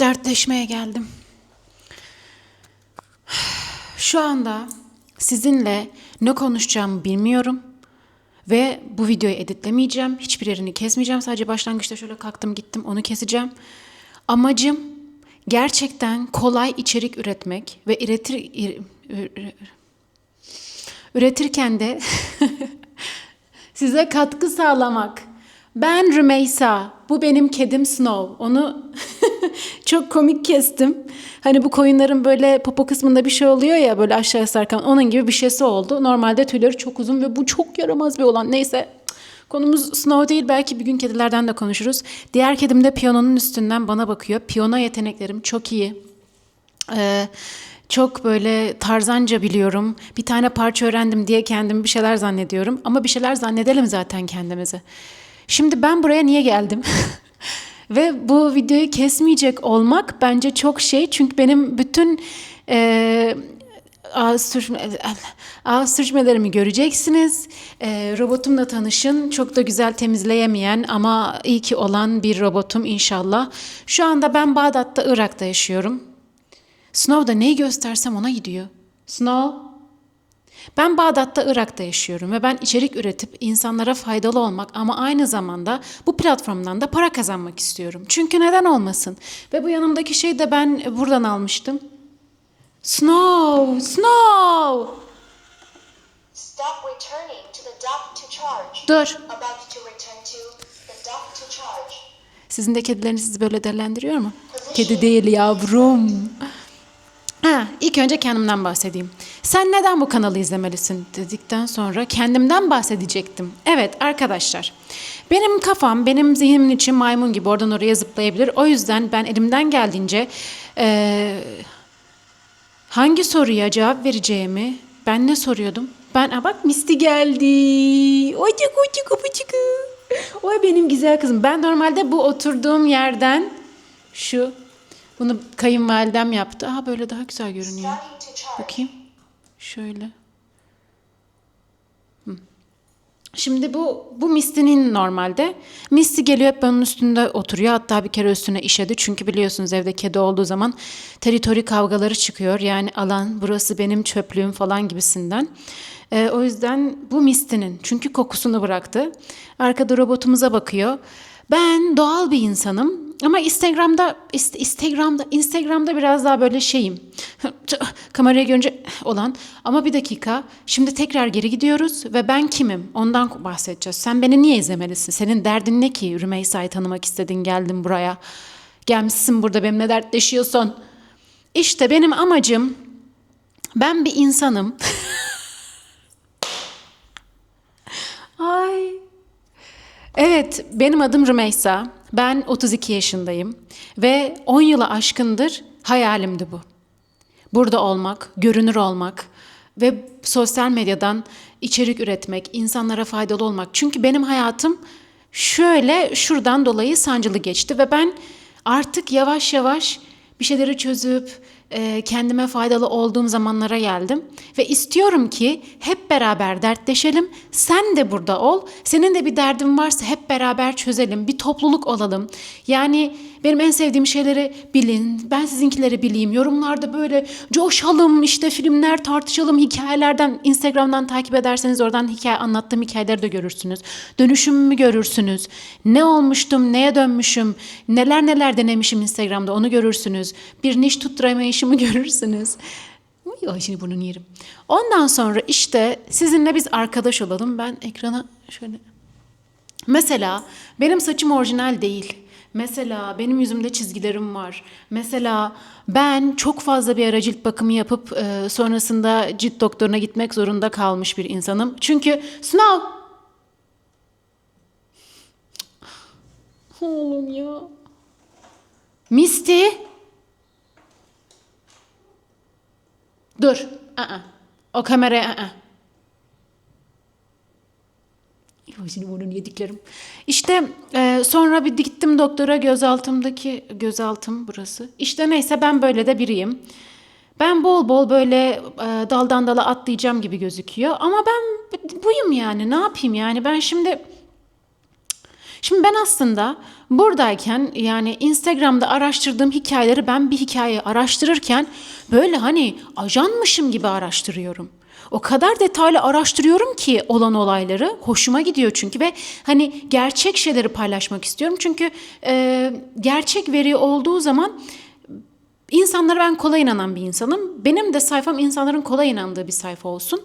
dertleşmeye geldim. Şu anda sizinle ne konuşacağımı bilmiyorum. Ve bu videoyu editlemeyeceğim. Hiçbir yerini kesmeyeceğim. Sadece başlangıçta şöyle kalktım gittim onu keseceğim. Amacım gerçekten kolay içerik üretmek ve üretir, ür- ür- üretirken de size katkı sağlamak. Ben Rümeysa. Bu benim kedim Snow. Onu çok komik kestim. Hani bu koyunların böyle popo kısmında bir şey oluyor ya böyle aşağıya sarkan onun gibi bir şeysi oldu. Normalde tüyleri çok uzun ve bu çok yaramaz bir olan. Neyse konumuz Snow değil belki bir gün kedilerden de konuşuruz. Diğer kedim de piyanonun üstünden bana bakıyor. Piyano yeteneklerim çok iyi. Ee, çok böyle tarzanca biliyorum. Bir tane parça öğrendim diye kendimi bir şeyler zannediyorum. Ama bir şeyler zannedelim zaten kendimizi. Şimdi ben buraya niye geldim? Ve bu videoyu kesmeyecek olmak bence çok şey. Çünkü benim bütün e, ağız, sürçme, ağız sürçmelerimi göreceksiniz. E, robotumla tanışın. Çok da güzel temizleyemeyen ama iyi ki olan bir robotum inşallah. Şu anda ben Bağdat'ta, Irak'ta yaşıyorum. Snow da neyi göstersem ona gidiyor. Snow. Ben Bağdat'ta, Irak'ta yaşıyorum ve ben içerik üretip insanlara faydalı olmak ama aynı zamanda bu platformdan da para kazanmak istiyorum. Çünkü neden olmasın? Ve bu yanımdaki şeyi de ben buradan almıştım. Snow, Snow. Stop returning to the dock to charge. Dur. About to return to the dock to charge. Sizin de kedileriniz sizi böyle değerlendiriyor mu? Kedi değil yavrum. Ha, ilk önce kendimden bahsedeyim. Sen neden bu kanalı izlemelisin dedikten sonra kendimden bahsedecektim. Evet arkadaşlar. Benim kafam, benim zihnimin için maymun gibi oradan oraya zıplayabilir. O yüzden ben elimden geldiğince eee, hangi soruya cevap vereceğimi ben ne soruyordum? Ben Aa, bak Misty geldi. Ocuk ocuk ocuk. Oy benim güzel kızım. Ben normalde bu oturduğum yerden şu bunu kayınvalidem yaptı. Aha böyle daha güzel görünüyor. Bakayım. Şöyle. Şimdi bu bu Misty'nin normalde. Misty geliyor hep onun üstünde oturuyor. Hatta bir kere üstüne işedi. Çünkü biliyorsunuz evde kedi olduğu zaman teritori kavgaları çıkıyor. Yani alan burası benim çöplüğüm falan gibisinden. Ee, o yüzden bu Misty'nin. Çünkü kokusunu bıraktı. Arkada robotumuza bakıyor. Ben doğal bir insanım ama Instagram'da Instagram'da Instagram'da biraz daha böyle şeyim. Kamerayı görünce olan ama bir dakika. Şimdi tekrar geri gidiyoruz ve ben kimim? Ondan bahsedeceğiz. Sen beni niye izlemelisin? Senin derdin ne ki? Rümeysa'yı tanımak istedin, geldin buraya. Gelmişsin burada benimle dertleşiyorsun. İşte benim amacım ben bir insanım. Ay Evet, benim adım Rümeysa. Ben 32 yaşındayım ve 10 yılı aşkındır hayalimdi bu. Burada olmak, görünür olmak ve sosyal medyadan içerik üretmek, insanlara faydalı olmak. Çünkü benim hayatım şöyle şuradan dolayı sancılı geçti ve ben artık yavaş yavaş bir şeyleri çözüp e, kendime faydalı olduğum zamanlara geldim ve istiyorum ki hep beraber dertleşelim. Sen de burada ol. Senin de bir derdin varsa hep beraber çözelim. Bir topluluk olalım. Yani benim en sevdiğim şeyleri bilin. Ben sizinkileri bileyim. Yorumlarda böyle coşalım. işte filmler tartışalım. Hikayelerden Instagram'dan takip ederseniz oradan hikaye anlattığım hikayeleri de görürsünüz. Dönüşümümü görürsünüz. Ne olmuştum, neye dönmüşüm, neler neler denemişim Instagram'da onu görürsünüz. Bir niş tutturamayışımı görürsünüz. Ay şimdi bunu yerim. Ondan sonra işte sizinle biz arkadaş olalım. Ben ekrana şöyle Mesela benim saçım orijinal değil. Mesela benim yüzümde çizgilerim var. Mesela ben çok fazla bir ara cilt bakımı yapıp e, sonrasında cilt doktoruna gitmek zorunda kalmış bir insanım. Çünkü sınav. Oğlum ya. Misty. Dur. Aa. O kameraya aa. Ay, Şimdi bunu yediklerim. İşte e, sonra bir gittim doktora gözaltımdaki gözaltım burası. İşte neyse ben böyle de biriyim. Ben bol bol böyle e, daldan dala atlayacağım gibi gözüküyor. Ama ben buyum yani ne yapayım yani ben şimdi Şimdi ben aslında buradayken yani Instagram'da araştırdığım hikayeleri ben bir hikaye araştırırken böyle hani ajanmışım gibi araştırıyorum. O kadar detaylı araştırıyorum ki olan olayları hoşuma gidiyor çünkü ve hani gerçek şeyleri paylaşmak istiyorum. Çünkü e, gerçek veri olduğu zaman İnsanlara ben kolay inanan bir insanım. Benim de sayfam insanların kolay inandığı bir sayfa olsun.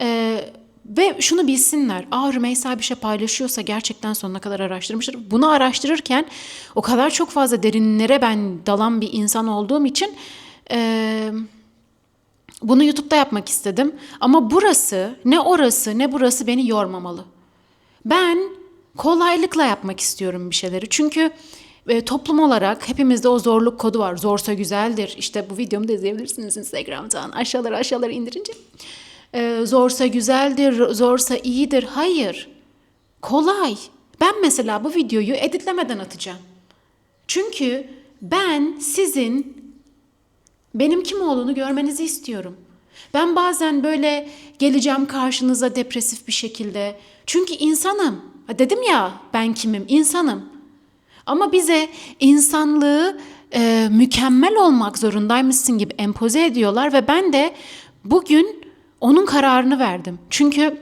Ee, ve şunu bilsinler. Aa Rümeysa bir şey paylaşıyorsa gerçekten sonuna kadar araştırmıştır. Bunu araştırırken o kadar çok fazla derinlere ben dalan bir insan olduğum için... E, bunu YouTube'da yapmak istedim. Ama burası, ne orası ne burası beni yormamalı. Ben kolaylıkla yapmak istiyorum bir şeyleri. Çünkü e, toplum olarak hepimizde o zorluk kodu var. Zorsa güzeldir. İşte bu videomu da izleyebilirsiniz Instagram'dan. Aşağılara aşağılara indirince. E, zorsa güzeldir, zorsa iyidir. Hayır. Kolay. Ben mesela bu videoyu editlemeden atacağım. Çünkü ben sizin benim kim olduğunu görmenizi istiyorum. Ben bazen böyle geleceğim karşınıza depresif bir şekilde. Çünkü insanım. Dedim ya ben kimim? İnsanım. Ama bize insanlığı e, mükemmel olmak zorundaymışsın gibi empoze ediyorlar ve ben de bugün onun kararını verdim. Çünkü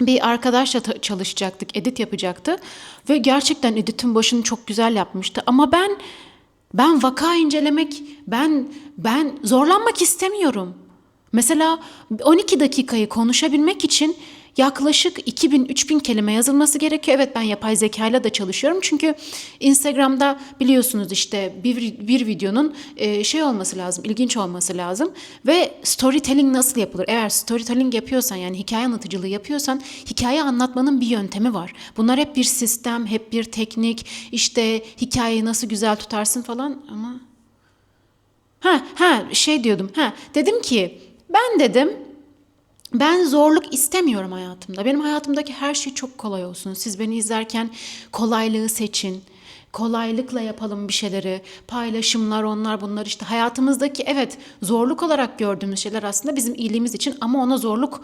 bir arkadaşla çalışacaktık, edit yapacaktı ve gerçekten editin başını çok güzel yapmıştı. Ama ben ben vaka incelemek, ben ben zorlanmak istemiyorum. Mesela 12 dakikayı konuşabilmek için yaklaşık 2000-3000 kelime yazılması gerekiyor. Evet ben yapay zekayla da çalışıyorum. Çünkü Instagram'da biliyorsunuz işte bir, bir videonun e, şey olması lazım, ilginç olması lazım. Ve storytelling nasıl yapılır? Eğer storytelling yapıyorsan yani hikaye anlatıcılığı yapıyorsan hikaye anlatmanın bir yöntemi var. Bunlar hep bir sistem, hep bir teknik. İşte hikayeyi nasıl güzel tutarsın falan ama... Ha ha şey diyordum. Ha dedim ki ben dedim ben zorluk istemiyorum hayatımda. Benim hayatımdaki her şey çok kolay olsun. Siz beni izlerken kolaylığı seçin. Kolaylıkla yapalım bir şeyleri. Paylaşımlar, onlar bunlar işte hayatımızdaki evet zorluk olarak gördüğümüz şeyler aslında bizim iyiliğimiz için ama ona zorluk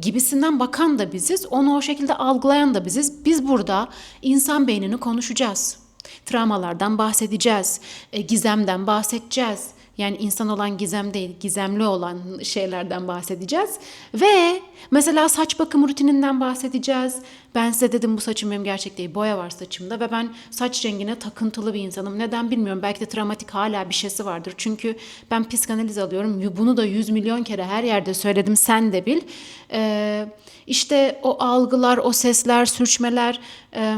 gibisinden bakan da biziz. Onu o şekilde algılayan da biziz. Biz burada insan beynini konuşacağız. Travmalardan bahsedeceğiz. e, Gizemden bahsedeceğiz. Yani insan olan gizem değil, gizemli olan şeylerden bahsedeceğiz. Ve mesela saç bakım rutininden bahsedeceğiz. Ben size dedim bu saçım benim gerçek değil. Boya var saçımda ve ben saç rengine takıntılı bir insanım. Neden bilmiyorum. Belki de travmatik hala bir şeysi vardır. Çünkü ben psikanaliz alıyorum. Bunu da 100 milyon kere her yerde söyledim. Sen de bil. Ee, işte o algılar, o sesler, sürçmeler... E,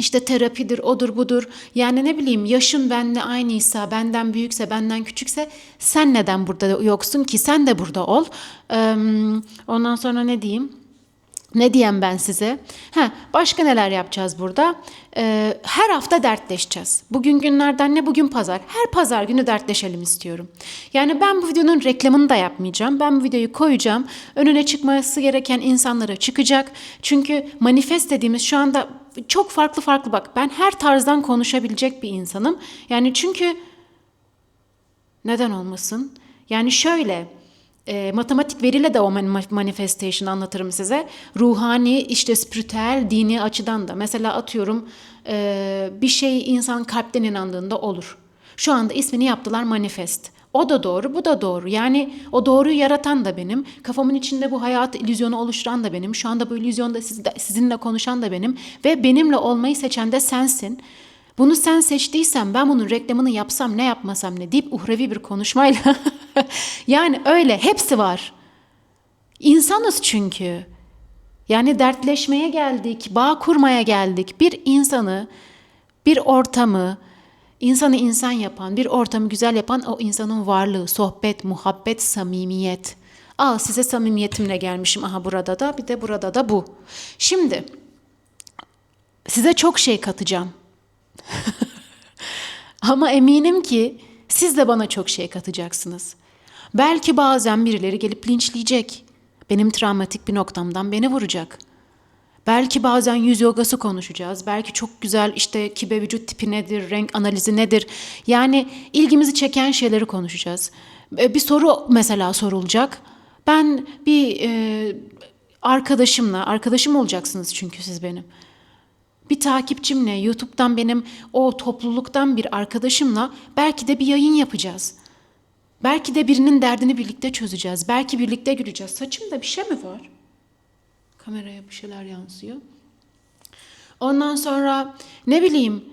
işte terapidir, odur budur. Yani ne bileyim yaşın benle aynıysa, benden büyükse, benden küçükse sen neden burada yoksun ki? Sen de burada ol. Ee, ondan sonra ne diyeyim? Ne diyeyim ben size? Ha, başka neler yapacağız burada? Ee, her hafta dertleşeceğiz. Bugün günlerden ne? Bugün pazar. Her pazar günü dertleşelim istiyorum. Yani ben bu videonun reklamını da yapmayacağım. Ben bu videoyu koyacağım. Önüne çıkması gereken insanlara çıkacak. Çünkü manifest dediğimiz şu anda çok farklı farklı bak. Ben her tarzdan konuşabilecek bir insanım. Yani çünkü neden olmasın? Yani şöyle e, matematik veriyle de o manifestation anlatırım size. Ruhani, işte spiritüel, dini açıdan da. Mesela atıyorum e, bir şey insan kalpten inandığında olur. Şu anda ismini yaptılar manifest. O da doğru, bu da doğru. Yani o doğruyu yaratan da benim. Kafamın içinde bu hayat illüzyonu oluşturan da benim. Şu anda bu illüzyonda sizinle konuşan da benim. Ve benimle olmayı seçen de sensin. Bunu sen seçtiysen ben bunun reklamını yapsam ne yapmasam ne deyip uhrevi bir konuşmayla. yani öyle hepsi var. İnsanız çünkü. Yani dertleşmeye geldik, bağ kurmaya geldik. Bir insanı, bir ortamı, insanı insan yapan, bir ortamı güzel yapan o insanın varlığı, sohbet, muhabbet, samimiyet. Al size samimiyetimle gelmişim aha burada da bir de burada da bu. Şimdi size çok şey katacağım. Ama eminim ki siz de bana çok şey katacaksınız. Belki bazen birileri gelip linçleyecek. Benim travmatik bir noktamdan beni vuracak. Belki bazen yüz yogası konuşacağız. Belki çok güzel işte kibe vücut tipi nedir, renk analizi nedir. Yani ilgimizi çeken şeyleri konuşacağız. E, Bir soru mesela sorulacak. Ben bir e, arkadaşımla, arkadaşım olacaksınız çünkü siz benim bir takipçimle, YouTube'dan benim o topluluktan bir arkadaşımla belki de bir yayın yapacağız. Belki de birinin derdini birlikte çözeceğiz. Belki birlikte güleceğiz. Saçımda bir şey mi var? Kameraya bir şeyler yansıyor. Ondan sonra ne bileyim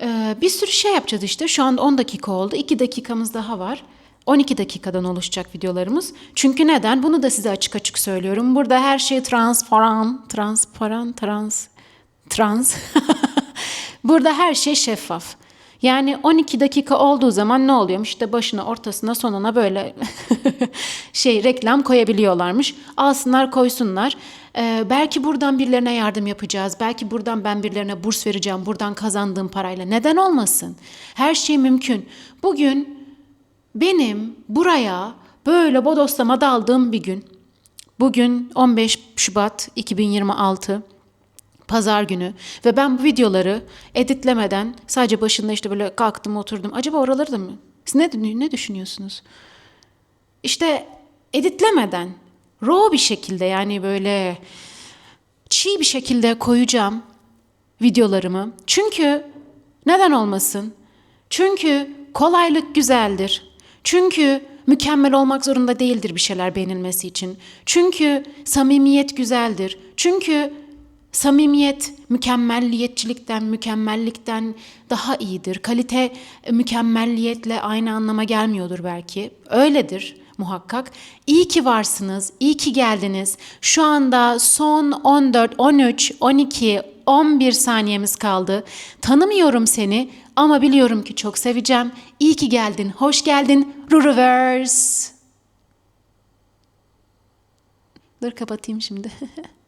e, bir sürü şey yapacağız işte. Şu anda 10 dakika oldu. 2 dakikamız daha var. 12 dakikadan oluşacak videolarımız. Çünkü neden? Bunu da size açık açık söylüyorum. Burada her şey transparan, transparan, trans, trans. Burada her şey şeffaf. Yani 12 dakika olduğu zaman ne oluyormuş? İşte başına, ortasına, sonuna böyle şey reklam koyabiliyorlarmış. Alsınlar, koysunlar. Ee, belki buradan birilerine yardım yapacağız. Belki buradan ben birilerine burs vereceğim. Buradan kazandığım parayla. Neden olmasın? Her şey mümkün. Bugün benim buraya böyle bodoslama daldığım bir gün. Bugün 15 Şubat 2026. Pazar günü ve ben bu videoları editlemeden sadece başında işte böyle kalktım oturdum. Acaba oraları da mı? Siz ne, ne düşünüyorsunuz? İşte editlemeden raw bir şekilde yani böyle çiğ bir şekilde koyacağım videolarımı. Çünkü neden olmasın? Çünkü kolaylık güzeldir. Çünkü mükemmel olmak zorunda değildir bir şeyler beğenilmesi için. Çünkü samimiyet güzeldir. Çünkü Samimiyet mükemmelliyetçilikten, mükemmellikten daha iyidir. Kalite e, mükemmelliyetle aynı anlama gelmiyordur belki. Öyledir muhakkak. İyi ki varsınız, iyi ki geldiniz. Şu anda son 14, 13, 12, 11 saniyemiz kaldı. Tanımıyorum seni ama biliyorum ki çok seveceğim. İyi ki geldin, hoş geldin. Ruriverse. Dur kapatayım şimdi.